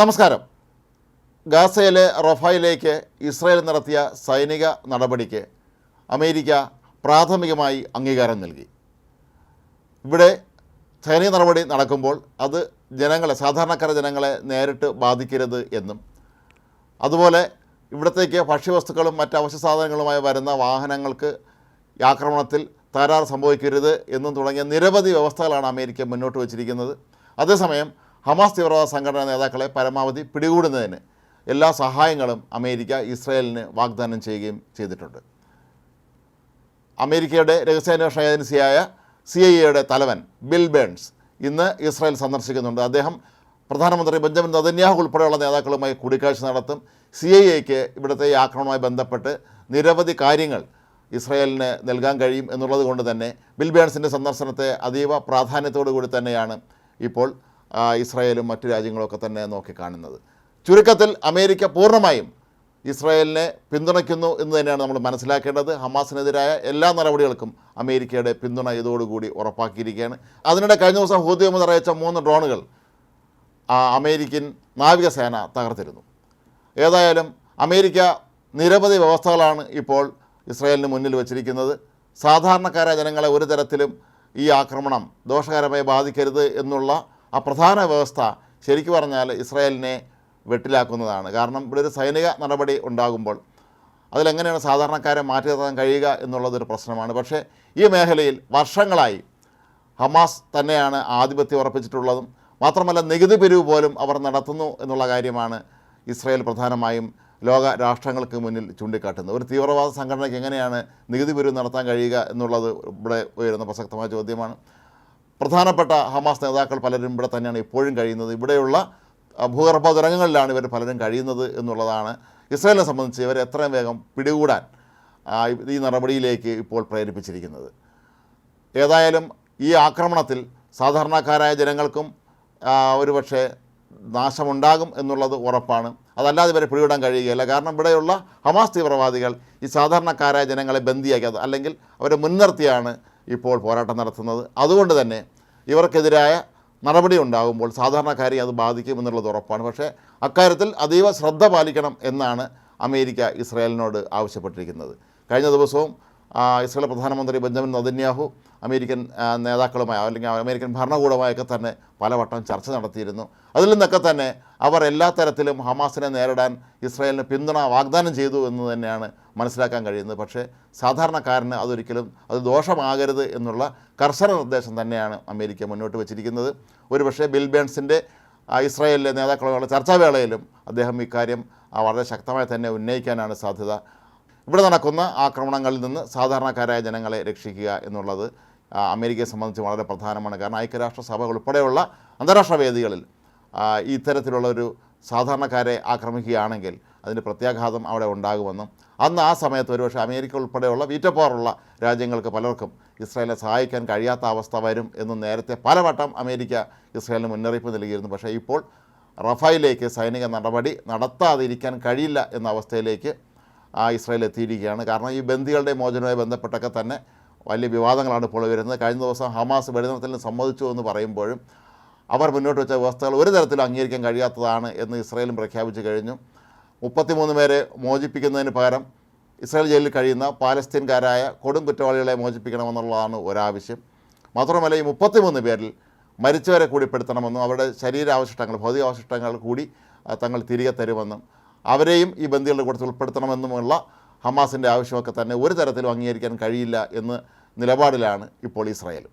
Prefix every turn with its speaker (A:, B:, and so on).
A: നമസ്കാരം. ഗാസയിലെ റഫായിലേക്ക് ഇസ്രായേൽ നടത്തിയ സൈനിക നടപടിക്ക് അമേരിക്ക പ്രാഥമികമായി അംഗീകാരം നൽകി. ഇവിടെ സൈനിക നടപടി നടക്കുമ്പോൾ അത് ജനങ്ങളെ സാധാരണക്കാര ജനങ്ങളെ നേരിട്ട് ബാധിക്കരുത് എന്നും അതുപോലെ ഇവിടത്തേക്ക് ഭക്ഷ്യവസ്തുക്കളും മറ്റ് അവശ്യ സാധനങ്ങളുമായി വരുന്ന വാഹനങ്ങൾക്ക് ആക്രമണത്തിൽ തകരാറ് സംഭവിക്കരുത് എന്നും തുടങ്ങിയ നിരവധി വ്യവസ്ഥകളാണ് അമേരിക്ക മുന്നോട്ട് വച്ചിരിക്കുന്നത്. അതേസമയം ഹമാസ് തീവ്രവാദ സംഘടനാ നേതാക്കളെ പരമാവധി പിടികൂടുന്നതിന് എല്ലാ സഹായങ്ങളും അമേരിക്ക ഇസ്രായേലിന് വാഗ്ദാനം ചെയ്യുകയും ചെയ്തിട്ടുണ്ട്. അമേരിക്കയുടെ രഹസ്യാന്വേഷണ ഏജൻസിയായ സി ഐ എയുടെ തലവൻ ബിൽ ബേൺസ് ഇന്ന് ഇസ്രായേൽ സന്ദർശിക്കുന്നുണ്ട്. അദ്ദേഹം പ്രധാനമന്ത്രി ബെഞ്ചമിൻ നദന്യാഹു ഉൾപ്പെടെയുള്ള നേതാക്കളുമായി കൂടിക്കാഴ്ച നടത്തും. സി ഐ എക്ക് ഇവിടുത്തെ ഈ ആക്രമണവുമായി ബന്ധപ്പെട്ട് നിരവധി കാര്യങ്ങൾ ഇസ്രായേലിന് നൽകാൻ കഴിയും എന്നുള്ളത് കൊണ്ട് തന്നെ ബിൽ ബേൺസിന്റെ സന്ദർശനത്തെ അതീവ പ്രാധാന്യത്തോടു കൂടി തന്നെയാണ് ഇപ്പോൾ ഇസ്രായേലും മറ്റു രാജ്യങ്ങളൊക്കെ തന്നെ നോക്കിക്കാണുന്നത് ചുരുക്കത്തിൽ അമേരിക്ക പൂർണമായും ഇസ്രായേലിനെ പിന്തുണയ്ക്കുന്നു എന്ന് തന്നെയാണ് നമ്മൾ മനസ്സിലാക്കേണ്ടത്. ഹമാസിനെതിരായ എല്ലാ നടപടികൾക്കും അമേരിക്കയുടെ പിന്തുണ ഇതോടുകൂടി ഉറപ്പാക്കിയിരിക്കുകയാണ്. അതിനിടെ കഴിഞ്ഞ ദിവസം ഹൂതി മുഹമ്മദ് അറിയിച്ച മൂന്ന് ഡ്രോണുകൾ അമേരിക്കൻ നാവികസേന തകർത്തിരുന്നു. ഏതായാലും അമേരിക്ക നിരവധി വ്യവസ്ഥകളാണ് ഇപ്പോൾ ഇസ്രായേലിന് മുന്നിൽ വച്ചിരിക്കുന്നത്. സാധാരണക്കാരായ ജനങ്ങളെ ഒരു തരത്തിലും ഈ ആക്രമണം ദോഷകരമായി ബാധിക്കരുത് എന്നുള്ള ആ പ്രധാന വ്യവസ്ഥ ശരിക്കു പറഞ്ഞാൽ ഇസ്രായേലിനെ വെട്ടിലാക്കുന്നതാണ്. കാരണം ഇവിടെ ഒരു സൈനിക നടപടി ഉണ്ടാകുമ്പോൾ അതിലെങ്ങനെയാണ് സാധാരണക്കാരെ മാറ്റി നിർത്താൻ കഴിയുക എന്നുള്ളതൊരു പ്രശ്നമാണ്. പക്ഷേ ഈ മേഖലയിൽ വർഷങ്ങളായി ഹമാസ് തന്നെയാണ് ആധിപത്യം ഉറപ്പിച്ചിട്ടുള്ളതും മാത്രമല്ല നികുതി പിരിവ് പോലും അവർ നടത്തുന്നു എന്നുള്ള കാര്യമാണ് ഇസ്രായേൽ പ്രധാനമായും ലോക രാഷ്ട്രങ്ങൾക്ക് മുന്നിൽ ചൂണ്ടിക്കാട്ടുന്നത്. ഒരു തീവ്രവാദ സംഘടനയ്ക്ക് എങ്ങനെയാണ് നികുതി പിരിവ് നടത്താൻ കഴിയുക എന്നുള്ളത് ഇവിടെ ഉയരുന്ന പ്രസക്തമായ ചോദ്യമാണ്. പ്രധാനപ്പെട്ട ഹമാസ് നേതാക്കൾ പലരും ഇവിടെ തന്നെയാണ് ഇപ്പോഴും കഴിയുന്നത്. ഇവിടെയുള്ള ഭൂഗർഭ തുരങ്കങ്ങളിലാണ് ഇവർ പലരും കഴിയുന്നത് എന്നുള്ളതാണ് ഇസ്രായേലിനെ സംബന്ധിച്ച് ഇവരെ എത്രയും വേഗം പിടികൂടാൻ ഈ നടപടിയിലേക്ക് ഇപ്പോൾ പ്രേരിപ്പിച്ചിരിക്കുന്നത്. ഏതായാലും ഈ ആക്രമണത്തിൽ സാധാരണക്കാരായ ജനങ്ങൾക്കും ഒരുപക്ഷെ നാശമുണ്ടാകും എന്നുള്ളത് ഉറപ്പാണ്. അതല്ലാതെ ഇവരെ പിടികൂടാൻ കഴിയുകയില്ല. കാരണം ഇവിടെയുള്ള ഹമാസ് തീവ്രവാദികൾ ഈ സാധാരണക്കാരായ ജനങ്ങളെ ബന്ദിയാക്കിയത് അല്ലെങ്കിൽ അവരെ മുൻനിർത്തിയാണ് ഇപ്പോൾ പോരാട്ടം നടത്തുന്നത്. അതുകൊണ്ട് തന്നെ ഇവർക്കെതിരായ നടപടി ഉണ്ടാകുമ്പോൾ സാധാരണക്കാരെ അത് ബാധിക്കും എന്നുള്ളത് ഉറപ്പാണ്. പക്ഷേ അക്കാര്യത്തിൽ അതീവ ശ്രദ്ധ പാലിക്കണം എന്നാണ് അമേരിക്ക ഇസ്രായേലിനോട് ആവശ്യപ്പെട്ടിരിക്കുന്നത്. കഴിഞ്ഞ ദിവസവും ഇസ്രായേൽ പ്രധാനമന്ത്രി ബെഞ്ചമിൻ നദന്യാഹു അമേരിക്കൻ നേതാക്കളുമായി അല്ലെങ്കിൽ അമേരിക്കൻ ഭരണകൂടമായൊക്കെ തന്നെ പലവട്ടം ചർച്ച നടത്തിയിരുന്നു. അതിൽ നിന്നൊക്കെ തന്നെ അവർ എല്ലാ തരത്തിലും ഹമാസിനെ നേരിടാൻ ഇസ്രായേലിന് പിന്തുണ വാഗ്ദാനം ചെയ്തു എന്ന് തന്നെയാണ് മനസ്സിലാക്കാൻ കഴിയുന്നത്. പക്ഷേ സാധാരണക്കാരന് അതൊരിക്കലും അത് ദോഷമാകരുത് എന്നുള്ള കർശന നിർദ്ദേശം തന്നെയാണ് അമേരിക്ക മുന്നോട്ട് വച്ചിരിക്കുന്നത്. ഒരുപക്ഷെ ബിൽ ബേൺസിന്റെ ഇസ്രായേലിലെ നേതാക്കളുമായുള്ള ചർച്ചാവേളയിലും അദ്ദേഹം ഇക്കാര്യം വളരെ ശക്തമായി തന്നെ ഉന്നയിക്കാനാണ് സാധ്യത. ഇവിടെ നടക്കുന്ന ആക്രമണങ്ങളിൽ നിന്ന് സാധാരണക്കാരായ ജനങ്ങളെ രക്ഷിക്കുക എന്നുള്ളത് അമേരിക്കയെ സംബന്ധിച്ച് വളരെ പ്രധാനമാണ്. കാരണം ഐക്യരാഷ്ട്രസഭ ഉൾപ്പെടെയുള്ള അന്താരാഷ്ട്ര വേദികളിൽ ഇത്തരത്തിലുള്ള ഒരു സാധാരണക്കാരെ ആക്രമിക്കുകയാണെങ്കിൽ അതിന്റെ പ്രത്യാഘാതം അവിടെ ഉണ്ടാകുമെന്നും അന്ന് ആ സമയത്ത് ഒരുപക്ഷെ അമേരിക്ക ഉൾപ്പെടെയുള്ള വീറ്റപ്പോറുള്ള രാജ്യങ്ങൾക്ക് പലർക്കും ഇസ്രായേലിനെ സഹായിക്കാൻ കഴിയാത്ത അവസ്ഥ വരും എന്ന് നേരത്തെ പലവട്ടം അമേരിക്ക ഇസ്രായേലിന് മുന്നറിയിപ്പ് നൽകിയിരുന്നു. പക്ഷേ ഇപ്പോൾ റഫായിലേക്ക് സൈനിക നടപടി നടത്താതിരിക്കാൻ കഴിയില്ല എന്ന അവസ്ഥയിലേക്ക് ആ ഇസ്രായേൽ എത്തിയിരിക്കുകയാണ്. കാരണം ഈ ബന്ദികളുടെ മോചനവുമായി ബന്ധപ്പെട്ടൊക്കെ തന്നെ വലിയ വിവാദങ്ങളാണ് ഇപ്പോൾ വരുന്നത്. കഴിഞ്ഞ ദിവസം ഹമാസ് വെടിനിർത്തലിന് സമ്മതിച്ചു എന്ന് പറയുമ്പോഴും അവർ മുന്നോട്ട് വെച്ച വ്യവസ്ഥകൾ ഒരു തരത്തിലും അംഗീകരിക്കാൻ കഴിയാത്തതാണ് എന്ന് ഇസ്രായേലും പ്രഖ്യാപിച്ചു കഴിഞ്ഞു. മുപ്പത്തിമൂന്ന് പേരെ മോചിപ്പിക്കുന്നതിന് പകരം ഇസ്രായേൽ ജയിലിൽ കഴിയുന്ന പാലസ്തീൻകാരായ കൊടും കുറ്റവാളികളെ മോചിപ്പിക്കണമെന്നുള്ളതാണ് ഒരാവശ്യം. മാത്രമല്ല ഈ മുപ്പത്തിമൂന്ന് പേരിൽ മരിച്ചവരെ കൂടി പെടുത്തണമെന്നും അവരുടെ ശരീരാവശിഷ്ടങ്ങൾ ഭൗതികാവശിഷ്ടങ്ങൾ കൂടി തങ്ങൾ തിരികെ തരുമെന്നും അവരെയും ഈ ബന്ദികളുടെ കൂട്ടത്തിൽ ഉൾപ്പെടുത്തണമെന്നുമുള്ള ഹമാസിന്റെ ആവശ്യമൊക്കെ തന്നെ ഒരു തരത്തിലും അംഗീകരിക്കാൻ കഴിയില്ല എന്ന് നിലപാടിലാണ് ഇപ്പോൾ ഇസ്രായേൽ